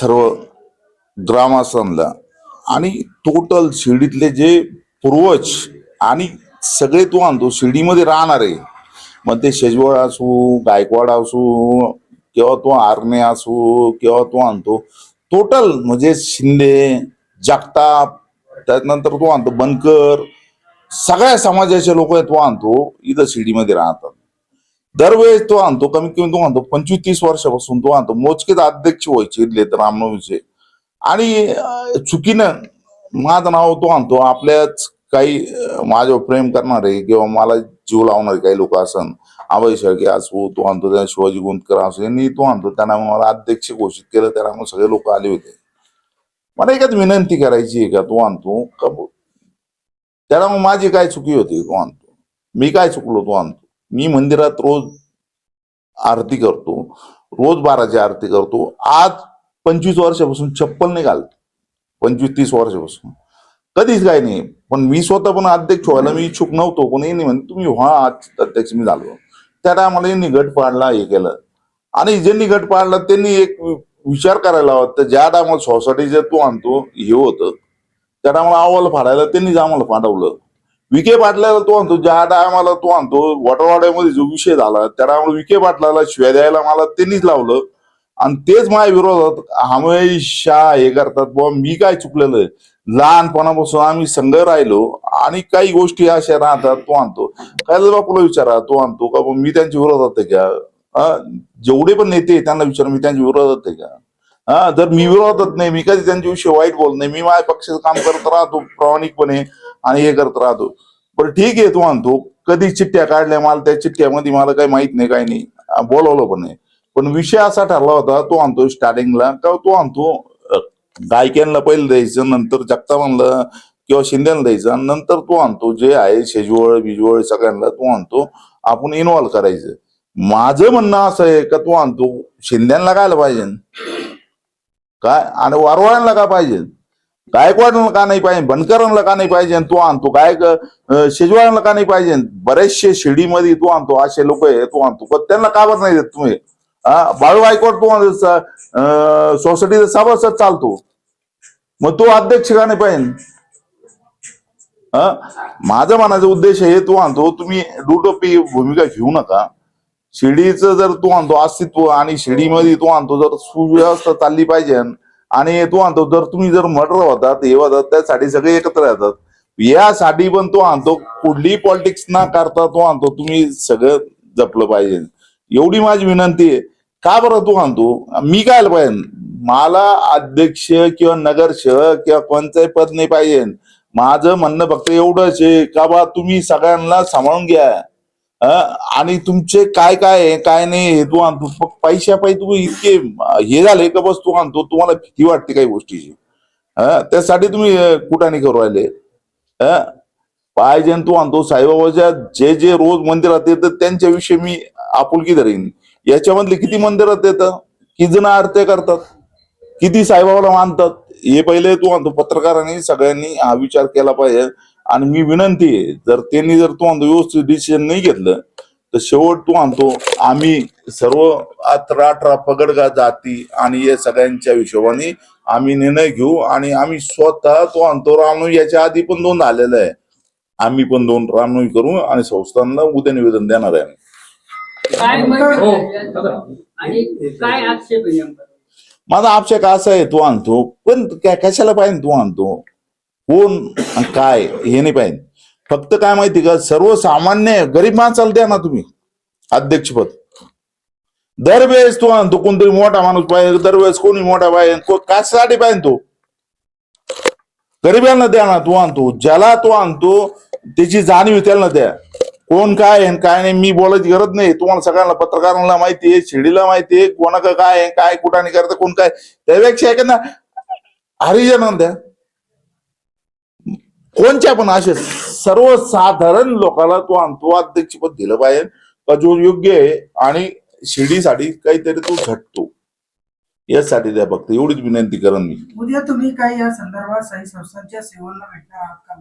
सर्व ग्रामस्थांना आणि टोटल शिर्डीतले जे पूर्वज आणि सगळे तो आणतो शिर्डीमध्ये राहणारे मग ते शेजवळ असू गायकवाड असू किंवा तो आरणे असू किंवा तो आणतो टोटल म्हणजे शिंदे जगताप त्यानंतर तो आणतो बनकर सगळ्या समाजाचे लोक तो आणतो इथं शिर्डीमध्ये राहतात. दरवेळेस तो आणतो कमीत कमी तो आणतो. पंचवीस तीस वर्षापासून तो आणतो. मोजकेच अध्यक्ष व्हायचे इथले तर रामनवमीचे. आणि चुकीनं माझं नाव तो आणतो. आपल्याच काही माझ्यावर प्रेम करणारे किंवा मला जीव लावणारे काही लोक असन अभय शेळके असू तो आणतो त्या शिवाजी गुंतकर असो यांनी तो आणतो. त्यांना मला अध्यक्ष घोषित केलं त्याला मग सगळे लोक आले होते. मला एकच विनंती करायची आहे का तो आणतो? का त्याला मग माझी काय चुकी होती तो आणतो. मी काय चुकलो तो आणतो. मी मंदिरात रोज आरती करतो रोज बाराची आरती करतो. आज पंचवीस वर्षापासून चप्पल नाही घालतो. पंचवीस तीस वर्षापासून. कधीच काही नाही. पण मी स्वतः पण अध्यक्ष व्हायला मी इच्छुक नव्हतो. पण नाही म्हणजे तुम्ही व्हा आज अध्यक्ष मी झालो. त्या टायमाला यांनी गट पाडला हे केलं. आणि ज्यांनी गट पाडला त्यांनी एक विचार करायला हवा. तर ज्या टायमाला सोसायटीचे तू आणतो हे होतं. त्या टायमाला अहवाल फाडायला त्यांनीच आम्हाला फाडवलं विखे पाटलाला तो आणतो ज्या टायमाला तो आणतो वॉटरवाड्यामध्ये जो विषय झाला त्या टायमाला विखे पाटलाला शिव्या द्यायला मला त्यांनीच लावलं. आणि तेच माझ्या विरोधात हमेशा हे करतात बुवा मी काय चुकलेलं आहे? लहानपणापासून आम्ही संघ राहिलो आणि काही गोष्टी अशा राहतात तो आणतो काय बापूला विचारा तो आणतो का मी त्यांच्या विरोधात आहे का? हा, जेवढे पण नेते त्यांना विचारा मी त्यांच्या विरोधात आहे का? हा? जर मी विरोधात नाही मी कधी त्यांच्याविषयी वाईट बोलत नाही मी माझ्या पक्षाचं काम करत राहतो प्रामाणिकपणे आणि हे करत राहतो. पण ठीक आहे तू आणतो कधी चिठ्ठ्या काढल्या मला त्या चिठ्ठ्यामध्ये मला काही माहीत नाही काही नाही. बोलवलं पण नाही. पण विषय असा ठरला होता तो आणतो स्टार्टिंगला का तो आणतो गायक्यांना पहिलं द्यायचं नंतर जगतापांना किंवा शिंद्याला द्यायचं आणि नंतर तो आणतो जे आहे शेजवळ बिजवळ सगळ्यांना तो आणतो आपण इन्व्हॉल्व करायचं. माझं म्हणणं असं आहे का तो आणतो शिंद्यांना कायला पाहिजे? काय आणि वारवाड्यांना काय पाहिजे? गायकवाडांना का नाही पाहिजे? बनकरांना का नाही पाहिजे? तो आणतो. गायक अं, शेजवाळांना का नाही पाहिजे? बरेचसे शिर्डीमध्ये तो आणतो. असे लोक आहे तो आणतो. पण त्यांना का बरं नाही देत तुम्ही? हा? बाळू गायकवाड तो सोसायटीचा सभासद चालतो. मग तो अध्यक्ष का नाही पाहिजे? हा? माझा म्हणायचा उद्देश हे तो आणतो. तुम्ही दुटोपी भूमिका घेऊ नका. शिर्डीचं जर तू आणतो अस्तित्व आणि शिर्डीमध्ये तू आणतो जर सुव्यवस्था चालली पाहिजे आणि तो आणतो जर तुम्ही जर मर्डर होतात हे होतात त्यासाठी सगळे एकत्र येतात. यासाठी पण तो आणतो कुठलीही पॉलिटिक्स ना करता तो आणतो तुम्ही सगळं जपलं पाहिजे. एवढी माझी विनंती आहे. का बरं तू आणतो? मी काय पाहिजे? मला अध्यक्ष किंवा नगरसेवक किंवा पंचायत पद नाही पाहिजे. माझं म्हणणं फक्त एवढंच आहे. का बा तुम्ही सगळ्यांना सांभाळून घ्या. आणि तुमचे काय काय आहे काय नाही हे तू आणतो. पैशा पैशापायी तुम्ही इतके हे झाले का बस तू आणतो तुम्हाला भीती वाटते काही गोष्टीची. त्यासाठी तुम्ही अं, कुठाने करू राहिले? पाहिजे तू आणतो. साईबाबाच्या जे जे रोज मंदिरात येतं त्यांच्याविषयी मी आपुलकी धरेन. याच्यामधले किती मंदिरात येतं? किती जण आरत्या करतात? किती साईबाबाला मानतात? हे पहिले तू आणतो. पत्रकारांनी सगळ्यांनी हा विचार केला पाहिजे. आणि मी विनंती आहे जर त्यांनी जर तू आणतो व्यवस्थित डिसिजन नाही घेतलं तर शेवट तू आणतो आम्ही सर्व अठरा अठरा पगडगा जाती आणि या सगळ्यांच्या हिशोबाने आम्ही निर्णय घेऊ आणि आम्ही स्वतः तो आणतो रामनवमी याच्या आधी पण दोन झालेलं आहे. आम्ही पण दोन रामनवमी करू आणि संस्थांना उद्या निवेदन देणार आहे. काय हो, आणि काय आक्षेप आहे नेमका? माझा आक्षेप असा आहे तो आणतो पण कशाला पाहिजे तो आणतो कोण आणि काय हे नाही पाहिजे. फक्त काय माहिती का सर्वसामान्य गरीब माणसाला द्या ना तुम्ही अध्यक्षपद. दरवेळेस तो आणतो कोणतरी मोठा माणूस पाहिजे दरवेळेस कोणी मोठा पाहिजे को- कशासाठी पाहिजे तो. गरिबांना द्या ना तो आणतो. ज्याला तो आणतो त्याची जाणीव त्याला द्या. कोण काय आहे काय नाही मी बोलायची गरज नाही. तुम्हाला सगळ्यांना पत्रकारांना माहिती आहे शिडीला माहिती आहे कोणाकडे काय आहे काय कुठं नाही करत कोण काय. त्यापेक्षा आहे ना हरिजनांना द्या. कोणच्या पण असे सर्वसाधारण लोकांना तो आणतो अध्यक्षपद दिलं पाहिजे का जो योग्य आहे आणि शिडीसाठी काहीतरी तो झटतो. यासाठी द्या फक्त एवढीच विनंती करेन मी. उद्या तुम्ही काही या संदर्भात साई संस्थांच्या सेवांना भेटणार आहात का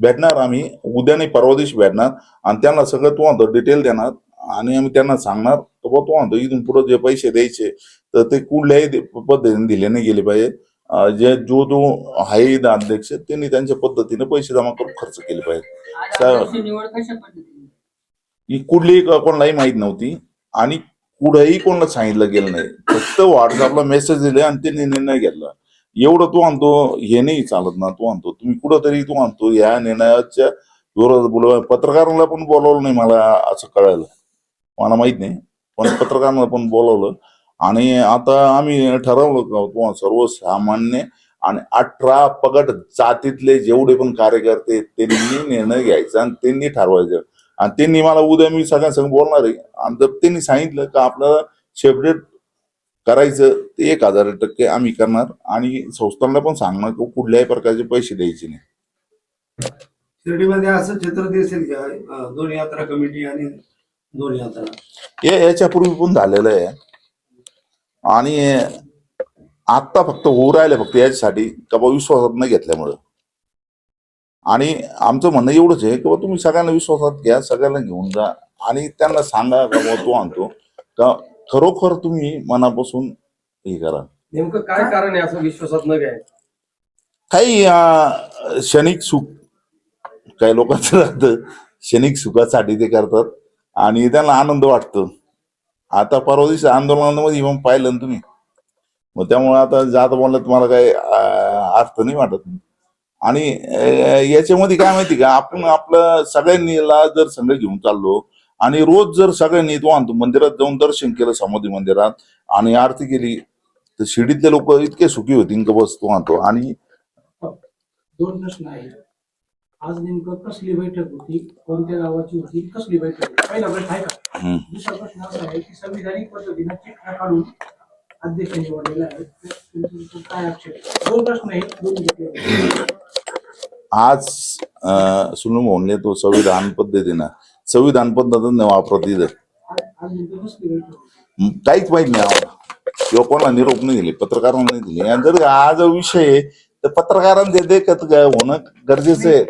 भेटणार आम्ही. उद्या नाही परवा दिवशी भेटणार. आणि त्यांना सगळं तू डिटेल देणार आणि आम्ही त्यांना सांगणार. तो म्हणतो इथून पुढे जे पैसे द्यायचे तर ते कुठल्याही पद्धतीने दिले नाही गेले पाहिजे. जे जो जो आहे अध्यक्ष त्यांनी त्यांच्या पद्धतीने पैसे जमा करून खर्च केले पाहिजे कुठलीही कोणालाही माहीत नव्हती आणि कुठेही कोणाला सांगितलं गेलं नाही. फक्त व्हॉट्सअपला मेसेज दिले आणि त्यांनी निर्णय घेतला. एवढं तू आणतो हे नाही चालत ना तू आणतो तुम्ही कुठंतरी तू आणतो या निर्णयाच्या विरोधात बोलव. पत्रकारांना पण बोलवलं नाही मला असं कळायला मला माहीत नाही पण पत्रकारांना पण बोलवलं. आणि आता आम्ही ठरवलं का तू सर्वसामान्य आणि अठरा पगड जातीतले जेवढे पण कार्यकर्ते त्यांनी निर्णय घ्यायचा आणि त्यांनी ठरवायचं. आणि त्यांनी मला उद्या मी सगळ्यांसंग बोलणार आहे. आणि जर त्यांनी सांगितलं का आपल्याला सेपरेट करायचं ते एक हजार टक्के आम्ही करणार. आणि संस्थांना पण सांगणार की कुठल्याही प्रकारचे पैसे द्यायचे नाही. शिर्डीमध्ये असं चित्र दिसेल का दोन यात्रा कमिटी आणि दोन यात्रा. हे याच्यापूर्वी पण झालेलं आहे. आणि आत्ता फक्त होऊ राहिले फक्त याच्यासाठी का बा विश्वासात न घेतल्यामुळं. आणि आमचं म्हणणं एवढंच आहे की बा तुम्ही सगळ्यांना विश्वासात घ्या सगळ्यांना घेऊन जा. आणि त्यांना सांगा का बा तो आणतो. का खरोखर तुम्ही मनापासून हे करा. नेमकं काय कारण आहे असं विश्वासात न घ्यायचं? काही अं, क्षणिक सुख. काही लोकांचं राहतं क्षणिक सुखासाठी ते करतात. आणि त्यांना आनंद वाटतो. आता परवा दिवशी आंदोलनामध्ये मग पाहिलं ना तुम्ही. मग त्यामुळे आता जात बोललं तुम्हाला काही अर्थ नाही वाटत. आणि याच्यामध्ये काय माहिती का आपण आपलं सगळ्यांनीला जर संघ घेऊन चाललो आणि रोज जर सगळ्यांनी तो आणतो मंदिरात जाऊन दर्शन केलं समाधी मंदिरात आणि आरती केली तर शिर्डीतले लोक इतके सुखी होतील का बस तो? आणतो आणि दोन प्रश्न आहेत. आज नेमकं कसली बैठक होती कोणत्या गावाची होती कसली बैठक पहिला प्रश्न आहे का? दुसरा प्रश्न असा आहे की संविधानिक पद्धतीनं चिठ्ठ्या काढून अध्यक्ष निवडलेला आहे काय आक्षेप दोन प्रश्न आहेत दोन आज सुनू म्हणले तो संविधान पद्धतीनं संविधान पद्धतीनं वापरत इथं. काहीच माहीत नाही आम्हाला. किंवा कोणाला निरोप नाही दिले पत्रकारांना नाही दिले. आणि जर हा जर विषय आहे, तर पत्रकारांचे देखत होणं गरजेचं आहे.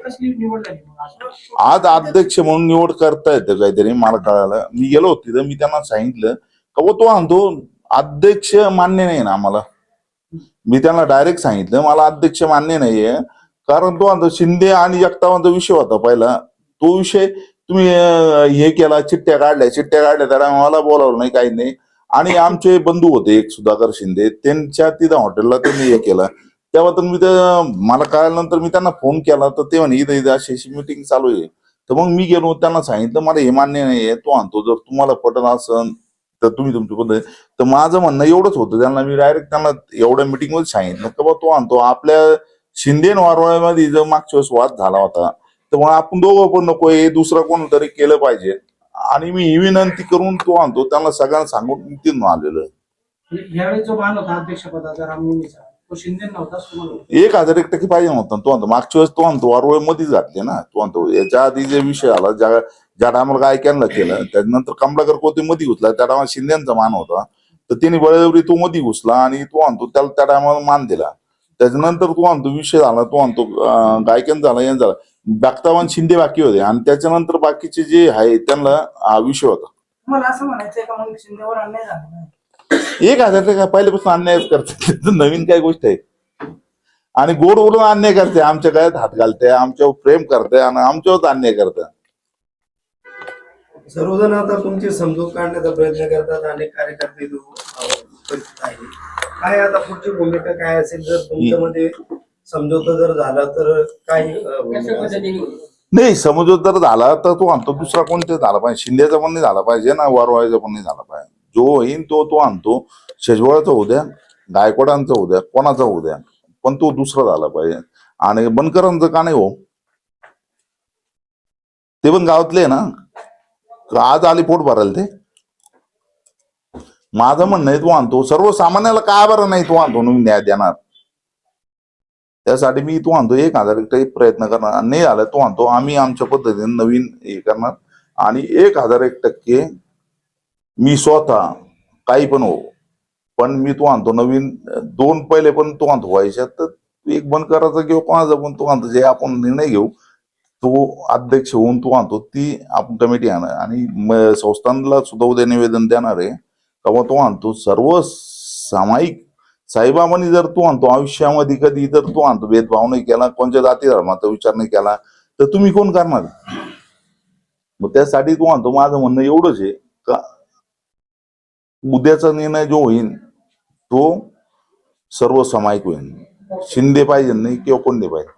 आज अध्यक्ष म्हणून निवड करता येतं काहीतरी मला कळालं मी गेलो होतो तिथं मी त्यांना सांगितलं का बुवा तो आणतो अध्यक्ष मान्य नाही ना आम्हाला. मी त्यांना डायरेक्ट सांगितलं मला अध्यक्ष मान्य नाहीये. कारण तो आणतो शिंदे आणि जगतापांचा विषय होता पहिला. तो विषय तुम्ही हे केला चिठ्ठ्या काढल्या. चिठ्ठ्या काढल्या त्याला मला बोलावलं नाही काही नाही. आणि आमचे बंधू होते एक सुधाकर शिंदे. त्यांच्या तिथं हॉटेलला त्यांनी हे केलं. तेव्हा तर मी तर मला कळल्यानंतर मी त्यांना फोन केला तर ते म्हणे इथं इथं अशी अशी मिटिंग चालू आहे. तर मग मी गेलो त्यांना सांगितलं मला हे मान्य नाहीये तो आणतो जर तुम्हाला पटत असन तर तुम्ही तुमची पद्धत. तर माझं म्हणणं एवढंच होतं त्यांना मी डायरेक्ट त्यांना एवढ्या मिटिंगमध्ये सांगितलं की बा तो आणतो आपल्या शिंदे वारवाळ्यामध्ये जर मागच्या वेळेस वाद झाला होता तर मग आपण दोघं पण नको हे दुसरं कोणतरी केलं पाहिजे. आणि मी ही विनंती करून तो आणतो त्यांना सगळ्यांना सांगून तिथून आलेलो यावेळी जो मान होता अध्यक्षपदाचा रामनवमीचा एक हजार एक टक्के पाहिजे नव्हता. तो आणतो मागच्या वेळेस तो आणतो वारवळ मध्येच घातले ना. तो आणतो याच्या आधी जे विषय आला ज्या ज्या टायमाला काय केलं त्याच्यानंतर कमलाकर कोते मध्ये घुसला त्या टायमाला शिंदेचा मान होता. तर त्यांनी बळजबरी तो मध्ये घुसला आणि तो आणतो त्याला त्या टायमाला मान दिला. त्याच्यानंतर तो आणतो विषय झाला तो आणतो अं, गायकन झाला यांचा झाला. बागतावान शिंदे बाकी होते आणि त्याच्यानंतर बाकीचे जे आहे त्यांना हा विषय होता. तुम्हाला असं म्हणायचंय का मग शिंदेवर अन्याय झाला? एक हजार टक्का पहिल्यापासून अन्यायच करते. नवीन काय गोष्ट आहे? आणि गोड बोलून अन्याय करते. आमच्या गळ्यात हात घालते आमच्यावर प्रेम करते आणि आमच्यावर अन्याय करते. सर्वजण आता तुमची समजूत काढण्याचा प्रयत्न करतात. अनेक कार्यकर्ते उपस्थित आहे काय आता पुढची भूमिका काय असेल? जर तुमच्यामध्ये समजोता जर झाला तर काय? नाही समजूत जर झाला तर तो आणतो दुसरा कोणते झाला पाहिजे? शिंदेचा पण नाही झाला पाहिजे ना? वारवाळीचा पण नाही झाला पाहिजे. जो होईन तो तो आणतो. शेजवळाचा होऊ द्या गायकवाडांचा होऊ द्या कोणाचा होऊ द्या. पण तो दुसरा झाला पाहिजे. आणि बनकरांचं का नाही हो? ते पण गावातले ना? आज आली पोट भरायला ते? माझं म्हणणं आहे तो आणतो. सर्वसामान्याला काय बरं नाही तो आणतो मी न्याय देणार? त्यासाठी मी तू आणतो एक हजार एक प्रयत्न करणार. नाही आला तो आणतो. आम्ही आमच्या पद्धतीने नवीन हे करणार. आणि एक हजार एक टक्के मी स्वतः काही पण हो. पण मी तो आणतो नवीन दोन पहिले पण तो आणतो. व्हायच्या तर एक बंद करायचा किंवा कोणाचा पण तो आणतो. जे आपण निर्णय घेऊ तो अध्यक्ष होऊन तो आणतो. ती आपण कमिटी आण आणि संस्थानला सुद्धा उद्या निवेदन देणार आहे. तेव्हा तो आणतो. सर्व सामायिक साईबाबांनी जर तू आणतो आयुष्यामध्ये कधी जर तू आणतो भेदभाव नाही केला कोणत्या जाती धर्माचा विचार नाही केला तर तुम्ही कोण करणार? मग त्यासाठी तू आणतो. माझं म्हणणं एवढंच आहे. उद्याचा निर्णय जो होईल तो सर्व सामायिक होईल शिंदे पाहिजे नाही किंवा कोण पाहिजे.